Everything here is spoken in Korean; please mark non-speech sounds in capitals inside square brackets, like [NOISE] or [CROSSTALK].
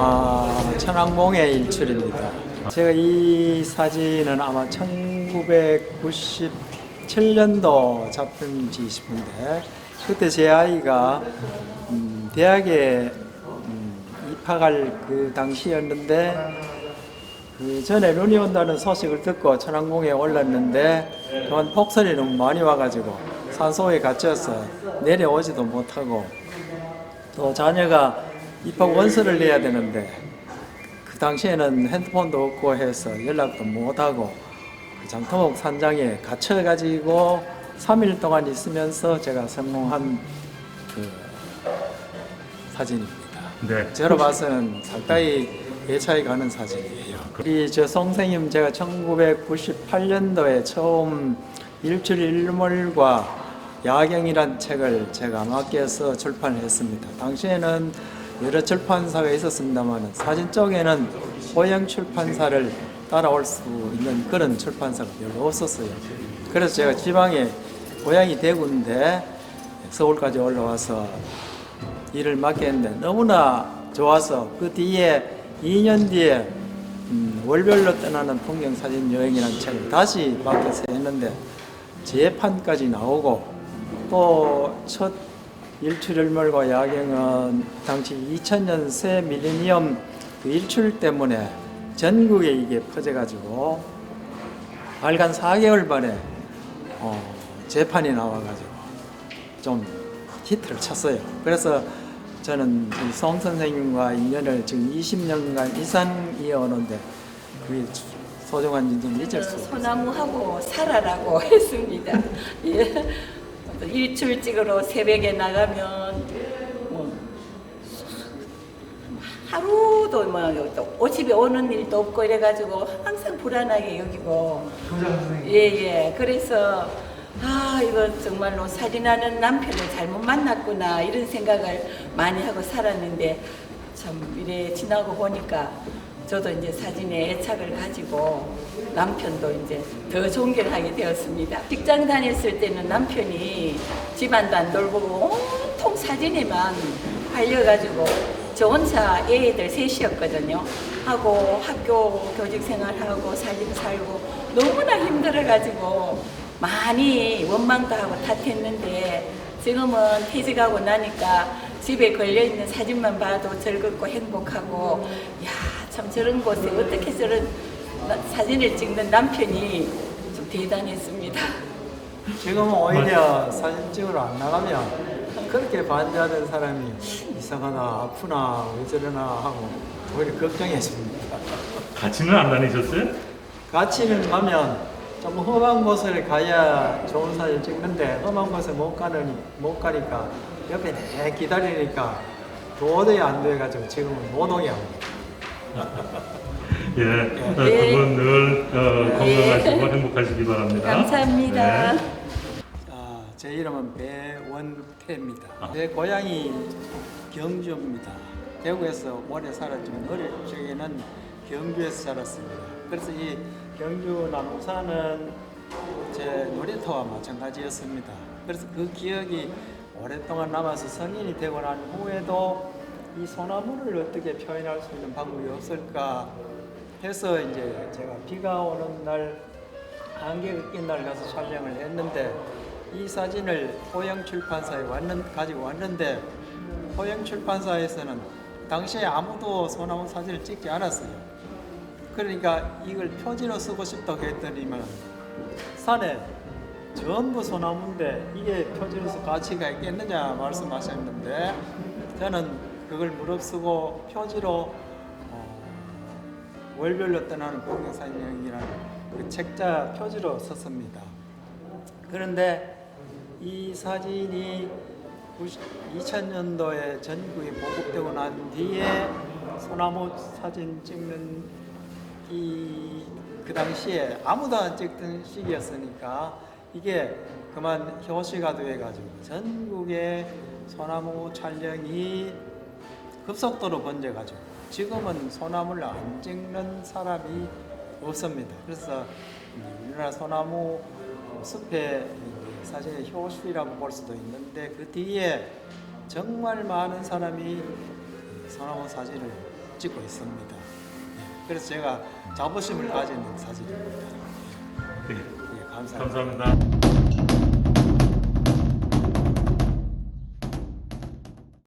아, 천왕봉의 일출입니다. 제가 이 사진은 아마 1997년도 작품인지 싶은데 그때 제 아이가 음, 대학에 음, 입학할 그 당시였는데 그 전에 눈이 온다는 소식을 듣고 천왕봉에 올랐는데 그만 폭설이 너무 많이 와가지고 산소에 갇혀서 내려오지도 못하고 또 자녀가 입학 원서를 내야 되는데 그 당시에는 핸드폰도 없고 해서 연락도 못하고 그 장터목 산장에 갇혀가지고 3일 동안 있으면서 제가 성공한 그 사진입니다. 네. 저로 봐서는 상당히 예차이 가는 사진이에요. 우리 저 선생님 제가 1998년도에 처음 일출 일몰과 야경이란 책을 제가 맡겨서 출판했습니다. 당시에는 여러 출판사가 있었습니다만 사진 쪽에는 호영 출판사를 따라올 수 있는 그런 출판사가 별로 없었어요. 그래서 제가 지방에 고향이 대구인데 서울까지 올라와서 일을 맡게 했는데 너무나 좋아서 그 뒤에 2년 뒤에 음, 월별로 떠나는 풍경 사진 여행이라는 책을 다시 맡겨서 했는데 재판까지 나오고 또첫 일출일몰과 야경은 당시 2000년 새 밀레니엄 그 일출 때문에 전국에 이게 퍼져가지고 발간 4개월 만에 어, 재판이 나와가지고 좀 히트를 쳤어요. 그래서 저는 이송 선생님과 인연을 지금 20년간 이상 이어오는데 그게 소중한 인생 잊을 수 없어요. 소나무하고 살아라고 [LAUGHS] 했습니다. 예. 일출 찍으러 새벽에 나가면 뭐 하루도 뭐 집에 오는 일도 없고 이래가지고 항상 불안하게 여기고. 예예. 그래서 아 이거 정말로 살인하는 남편을 잘못 만났구나 이런 생각을 많이 하고 살았는데 참 이래 지나고 보니까 저도 이제 사진에 애착을 가지고 남편도 이제 더 존경하게 되었습니다. 직장 다녔을 때는 남편이 집안도 안 돌보고 온통 사진에만 팔려가지고 저 혼자 애들 셋이었거든요. 하고 학교 교직 생활하고 살림 살고 너무나 힘들어가지고 많이 원망도 하고 탓했는데 지금은 퇴직하고 나니까 집에 걸려있는 사진만 봐도 즐겁고 행복하고 야 참 저런 곳에 어떻게 저런 나- 사진을 찍는 남편이 좀 대단했습니다. 지금은 오히려 사진 찍으러 안 나가면 그렇게 반대하는 사람이 이상하다 아프나 왜 저러나 하고 오히려 걱정해 줍니다. 같이는 안 다니셨어요? 같이는 가면 좀 험한 곳을 가야 좋은 사진 찍는데 험한 곳에 못 가는 못 가니까 옆에 내 기다리니까 도저히 안 돼가지고 지금은 못 오게 합니다. 예. 어, 네. 두분 늘 어, 네. 건강하시고 행복하시기 바랍니다. 감사합니다. 네. 자, 제 이름은 배원태입니다. 아. 제 고향이 경주입니다. 대구에서 오래 살았지만 어릴 적에는 경주에서 살았습니다. 그래서 이 경주 남산은 제 놀이터와 마찬가지였습니다. 그래서 그 기억이 오랫동안 남아서 성인이 되고 난 후에도 이 소나무를 어떻게 표현할 수 있는 방법이 없을까 해서 이제 제가 비가 오는 날 안개가 낀 날 가서 촬영을 했는데 이 사진을 호영 출판사에 왔는, 가지고 왔는데 호영 출판사에서는 당시에 아무도 소나무 사진을 찍지 않았어요. 그러니까 이걸 표지로 쓰고 싶다고 했더니만 산에 전부 소나무인데 이게 표지로서 가치가 있겠느냐 말씀하셨는데 저는 그걸 무릅쓰고 표지로 어, 월별로 떠나는 공동사진이라는 그 책자 표지로 썼습니다. 그런데 이 사진이 2000년도에 전국에 보급되고 난 뒤에 소나무 사진 찍는 이 그 당시에 아무도 안 찍던 시기였으니까 이게 그만 효시가 돼가지고 전국에 소나무 촬영이 급속도로 번져가지고 지금은 소나무를 안 찍는 사람이 없습니다. 그래서 우리나라 소나무 숲의 사진의 효수이라고 볼 수도 있는데 그 뒤에 정말 많은 사람이 소나무 사진을 찍고 있습니다. 예, 그래서 제가 자부심을 가지는 사진입니다. 네. 예, 감사합니다. 감사합니다.